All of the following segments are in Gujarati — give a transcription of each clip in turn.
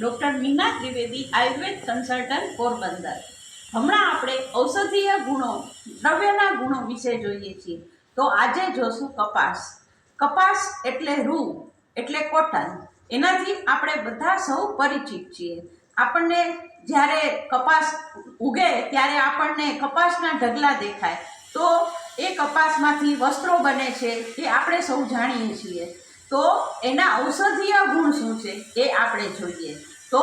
Doctor Meena Trivedi Ayurveda consultant Porbandar. હમણાં આપણે ઔષધીય ગુણો, દ્રવ્યના ગુણો વિશે જોઈએ છીએ. તો આજે જોશું કપાસ. કપાસ એટલે રૂ, એટલે કોટન. એનાથી આપણે બધા સૌ પરિચિત છીએ. આપણને જ્યારે કપાસ ઉગે, ત્યારે આપણને કપાસના ઢગલા દેખાય. તો એ કપાસમાંથી વસ્ત્રો બને છે, એ આપણે સૌ જાણીએ છીએ. તો એના ઔષધીય ગુણ શું છે એ આપણે જોઈએ. તો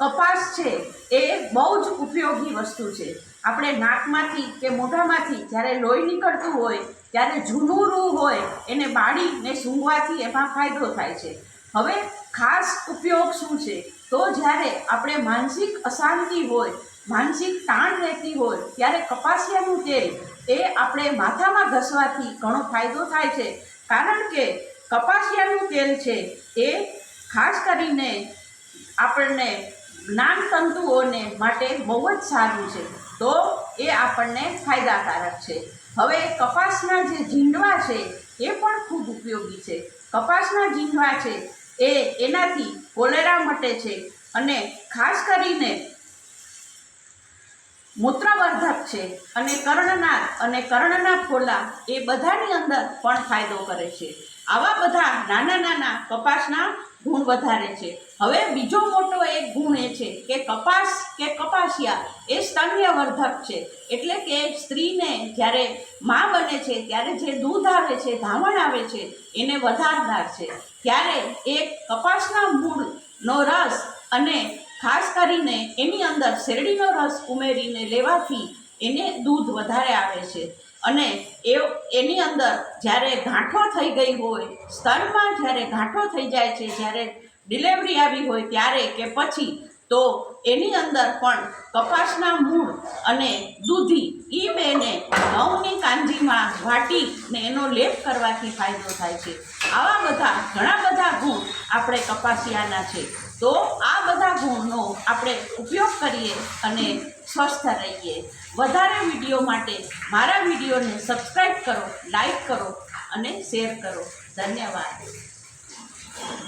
કપાસ છે એ બહુ જ ઉપયોગી વસ્તુ છે. આપણે નાકમાંથી કે મોઢામાંથી જ્યારે લોહી નીકળતું હોય, ત્યારે જૂનું રૂ હોય, એને બાળીને સૂંઘવાથી એમાં ફાયદો થાય છે. હવે ખાસ ઉપયોગ શું છે? તો જ્યારે આપણે માનસિક અશાંતિ હોય, માનસિક તાણ રહેતી હોય, ત્યારે કપાસિયાનું તેલ એ આપણે માથામાં ઘસવાથી ઘણો ફાયદો થાય છે. કારણ કે કપાસિયાનું તેલ છે એ ખાસ કરીને આપણને જ્ઞાન તંતુઓને માટે બહુ જ સારું છે. તો એ આપણને ફાયદાકારક છે. હવે કપાસના જે ઝીંડવા છે એ પણ ખૂબ ઉપયોગી છે. કપાસના ઝીંડવા છે એ એનાથી કોલેરા મટે છે અને ખાસ કરીને મૂત્રવર્ધક છે અને કર્ણના અને કર્ણના ફોલા એ બધાની અંદર પણ ફાયદો કરે છે. આવા બધા નાના નાના કપાસના ગુણ વધારે છે. હવે બીજો મોટો એક ગુણ એ છે કે કપાસ કે કપાસિયા એ સ્તન્યવર્ધક છે. એટલે કે સ્ત્રીને જ્યારે મા બને છે, ત્યારે જે દૂધ આવે છે, ધાવણ આવે છે, એને વધારનાર છે. ત્યારે એ કપાસના મૂળનો રસ અને ખાસ કરીને એની અંદર શેરડીનો રસ ઉમેરીને લેવાથી એને દૂધ વધારે આવે છે. અને એ એની અંદર જ્યારે ગાંઠો થઈ ગઈ હોય સ્તનમાં જ્યારે ગાંઠો થઈ જાય છે, જ્યારે ડિલિવરી આવી હોય ત્યારે કે પછી, તો એની અંદર પણ કપાસના મૂળ અને દૂધી એ બેને કાંજીમાં વાટીને એનો લેપ કરવાથી ફાયદો થાય છે. આવા બધા ઘણા બધા ગુણ આપણે કપાસિયાના છે. તો આ બધા ગુણનો આપણે ઉપયોગ કરીએ અને સ્વસ્થ રહીએ. વધારે વીડિયો માટે મારા વિડીયોને સબસ્ક્રાઈબ કરો, લાઈક કરો અને શેર કરો. ધન્યવાદ.